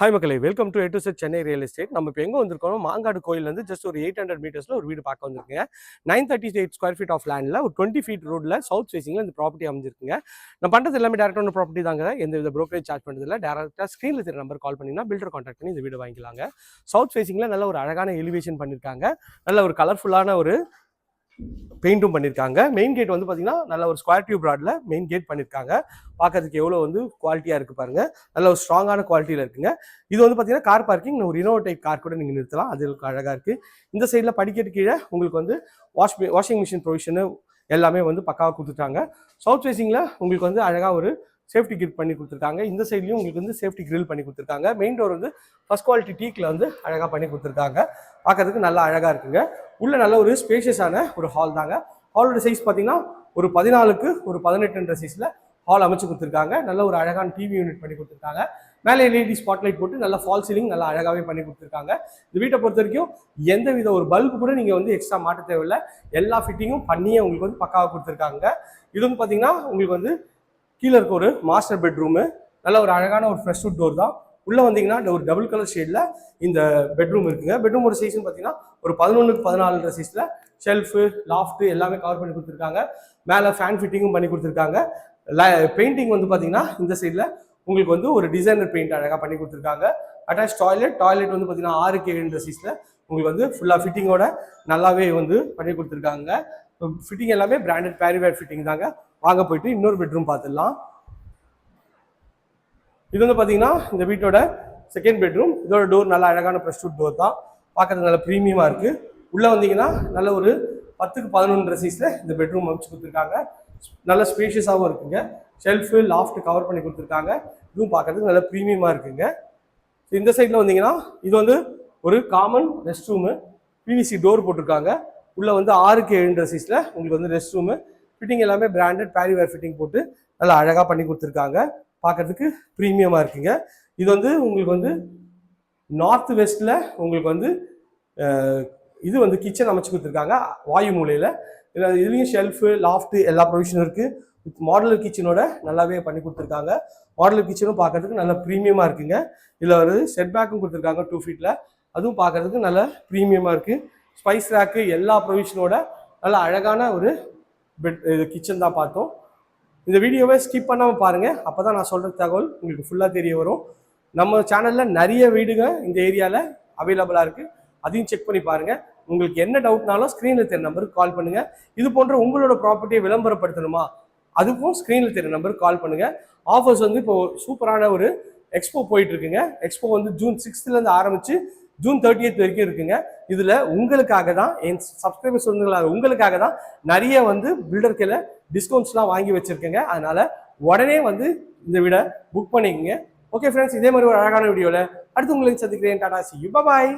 Hi மக்களே. Welcome to A to Z Chennai real estate நம்ம இப்போ எங்கே வந்திருக்கோம் மாங்காடு கோயிலேருந்து ஜஸ்ட் ஒரு எயிட் ஹண்ட்ரட் மீட்டர்ஸில் ஒரு வீடு பார்க்க வந்திருக்குங்க. Nine thirty eight square feet of லேண்டில் ஒரு டுவெண்ட்டி ஃபீட் ரோடில் சவுத் ஃபேசிங்கில் இந்த ப்ராப்பர்ட்டி அமைஞ்சிருக்குங்க. நான் பண்ணுறது எல்லாமே டேரக்டான ப்ராப்பர்ட்டி தாங்க. எந்த வித ப்ரோக்கரேஜ் சார்ஜ் பண்ணுறதில்ல டேரக்டாக ஸ்க்ரீனில் தெரிய நம்பர் கால் பண்ணிங்கன்னா பில்டர் கான்டாக்ட் பண்ணி இந்த வீடு வாங்கிக்கலாங்க. சவுத் ஃபேசிங்கில் நல்ல ஒரு அழகான எலிவேஷன் பண்ணியிருக்காங்க நல்ல ஒரு கலர்ஃபுல்லான ஒரு பெயிண்ட்டும் பண்ணியிருக்காங்க மெயின் கேட் வந்து பார்த்தீங்கன்னா நல்ல ஒரு ஸ்கொயர் டியூப் ராட்ல மெயின் கேட் பண்ணியிருக்காங்க பார்க்கறதுக்கு எவ்வளோ வந்து குவாலிட்டியாக இருக்குது பாருங்க. நல்ல ஒரு ஸ்ட்ராங்கான குவாலிட்டியில் இருக்குங்க. இது வந்து பார்த்தீங்கன்னா கார் பார்க்கிங் ஒரு இனோவா டைப் கார் கூட நீங்கள் நிறுத்தலாம். அது அழகாக இருக்குது இந்த சைடில் படிக்கட்டு கீழே உங்களுக்கு வந்து வாஷ் வாஷிங் மிஷின் ப்ரொவிஷனு எல்லாமே வந்து பக்காவாக கொடுத்துட்டாங்க. சவுத் ஃபேசிங்கில் உங்களுக்கு வந்து அழகாக ஒரு சேஃப்டி கிரில் பண்ணி கொடுத்துருக்காங்க. இந்த சைட்லையும் உங்களுக்கு வந்து சேஃப்டி கிரில் பண்ணி கொடுத்துருக்காங்க. மெயின் டோர் வந்து ஃபர்ஸ்ட் குவாலிட்டி டீக்கில் வந்து அழகாக பண்ணி கொடுத்துருக்காங்க. பார்க்கறதுக்கு நல்லா அழகாக இருக்குங்க. உள்ள நல்ல ஒரு ஸ்பேஷியஸான ஒரு ஹால் தாங்க. ஹாலோட சைஸ் பார்த்தீங்கன்னா ஒரு பதினாலுக்கு ஒரு பதினெட்டுன்ற சைஸில் ஹால் அமைச்சு கொடுத்துருக்காங்க. நல்ல ஒரு அழகான டிவி யூனிட் பண்ணி கொடுத்துருக்காங்க. மேலே எல்இடி ஸ்பாட்லைட் போட்டு நல்ல ஃபால் சீலிங் நல்லா அழகாகவே பண்ணி கொடுத்துருக்காங்க. இந்த வீட்டை பொறுத்த வரைக்கும் எந்த வித ஒரு பல்பு கூட நீங்கள் வந்து எக்ஸ்ட்ரா மாட்ட தேவையில்லை. எல்லா ஃபிட்டிங்கும் பண்ணியே உங்களுக்கு வந்து பக்காவாக கொடுத்துருக்காங்க. இது வந்து பார்த்தீங்கன்னா உங்களுக்கு வந்து கீழே இருக்க ஒரு மாஸ்டர் பெட்ரூமு நல்ல ஒரு அழகான ஒரு ஃப்ரெஷ் வுட் டோர் தான். உள்ளே வந்தீங்கன்னா இந்த ஒரு டபுள் கலர் ஷேடில் இந்த பெட்ரூம் இருக்குங்க. பெட்ரூமோட சைஸ்னு பார்த்தீங்கன்னா ஒரு பதினொன்றுக்கு பதினாலுன்ற சைஸில் ஷெல்ஃபு லாஃப்ட்டு எல்லாமே கவர் பண்ணி கொடுத்துருக்காங்க. மேலே ஃபேன் ஃபிட்டிங்கும் பண்ணி கொடுத்துருக்காங்க. பெயிண்டிங் வந்து பார்த்தீங்கன்னா இந்த சைடில் உங்களுக்கு வந்து ஒரு டிசைனர் பெயிண்ட் அழகாக பண்ணி கொடுத்துருக்காங்க. அட்டாச் டாய்லெட் டாய்லெட் வந்து பார்த்தீங்கன்னா ஆறு கேன்ற சைஸில் உங்களுக்கு வந்து ஃபுல்லாக ஃபிட்டிங்கோட நல்லாவே வந்து பண்ணி கொடுத்துருக்காங்க. ஃபிட்டிங் எல்லாமே பிராண்டட் பேரிவேர் ஃபிட்டிங் தாங்க. வாங்க போயிட்டு இன்னொரு பெட்ரூம் பார்த்துடலாம் இது வந்து பார்த்தீங்கன்னா இந்த வீட்டோட செகண்ட் பெட்ரூம் இதோட டோர் நல்ல அழகான ப்ரெஷ் டோர் தான். பார்க்கறதுக்கு நல்ல ப்ரீமியமாக இருக்குது உள்ளே வந்தீங்கன்னா நல்ல ஒரு பத்துக்கு பதினொன்று சைஸில் இந்த பெட்ரூம் அமைச்சு கொடுத்துருக்காங்க. நல்ல ஸ்பேஷியஸாகவும் இருக்குங்க. ஷெல்ஃபு லாஃப்ட் கவர் பண்ணி கொடுத்துருக்காங்க. இதுவும் பார்க்கறதுக்கு நல்ல ப்ரீமியமாக இருக்குங்க. ஸோ இந்த சைடில் வந்தீங்கன்னா இது வந்து ஒரு common rest room PVC door போட்டிருக்காங்க. உள்ளே வந்து ஆறுக்கு ஏழுன்ற சைஸில் உங்களுக்கு வந்து ரெஸ்ட் ரூமு ஃபிட்டிங் எல்லாமே பிராண்டட் பேரிவேர் ஃபிட்டிங் போட்டு நல்லா அழகாக பண்ணி கொடுத்துருக்காங்க. பார்க்கறதுக்கு ப்ரீமியமாக இருக்குங்க. இது வந்து உங்களுக்கு வந்து நார்த் வெஸ்ட்டில் உங்களுக்கு வந்து இது வந்து கிச்சன் அமைச்சு கொடுத்துருக்காங்க. வாயு மூலையில். இதில் இதுலேயும் ஷெல்ஃபு லாஃப்ட்டு எல்லா ப்ரொவிஷனும் இருக்குது வித் மாடலர் கிச்சனோட நல்லாவே பண்ணி கொடுத்துருக்காங்க. மாடலர் கிச்சனும் பார்க்கறதுக்கு நல்ல ப்ரீமியமாக இருக்குங்க. இதில் ஒரு செட் பேக்கும் கொடுத்துருக்காங்க டூ ஃபீட்டில் அதுவும் பார்க்கறதுக்கு நல்ல ப்ரீமியமாக இருக்குது ஸ்பைஸ் ரேக்கு எல்லா ப்ரொவிஷனோட நல்ல அழகான ஒரு பெட் இது கிச்சன் தான் பார்த்தோம். இந்த வீடியோவை ஸ்கிப் பண்ணாமல் பாருங்கள் அப்போ தான் நான் சொல்கிற தகவல் உங்களுக்கு ஃபுல்லாக தெரிய வரும். நம்ம சேனலில் நிறைய வீடுங்க இந்த ஏரியாவில் அவைலபிளாக இருக்குது அதையும் செக் பண்ணி பாருங்கள் உங்களுக்கு என்ன டவுட்னாலும் ஸ்க்ரீனில் தெரிய நம்பருக்கு கால் பண்ணுங்கள் இது போன்ற உங்களோட ப்ராப்பர்ட்டியை விளம்பரப்படுத்தணுமா? அதுக்கும் ஸ்க்ரீனில் தெரிய நம்பருக்கு கால் பண்ணுங்கள் ஆஃபர்ஸ் வந்து இப்போ சூப்பரான ஒரு எக்ஸ்போ போயிட்டுருக்குங்க எக்ஸ்போ வந்து ஜூன் சிக்ஸ்த்துலேருந்து ஆரம்பித்து ஜூன் தேர்ட்டியத் வரைக்கும் இருக்குங்க. இதில் உங்களுக்காக தான் என் சப்ஸ்கிரைபர்ஸ் சொந்தங்களாக உங்களுக்காக தான் நிறைய வந்து பில்டர்களை டிஸ்கவுண்ட்ஸ்லாம் வாங்கி வச்சுருக்கேங்க. அதனால் உடனே வந்து இந்த வீடை புக் பண்ணிக்கோங்க. ஓகே ஃப்ரெண்ட்ஸ் இதே மாதிரி ஒரு அழகான வீடியோவில் அடுத்து உங்களுக்கு சந்திக்கிறேன். டாடா சி பாய்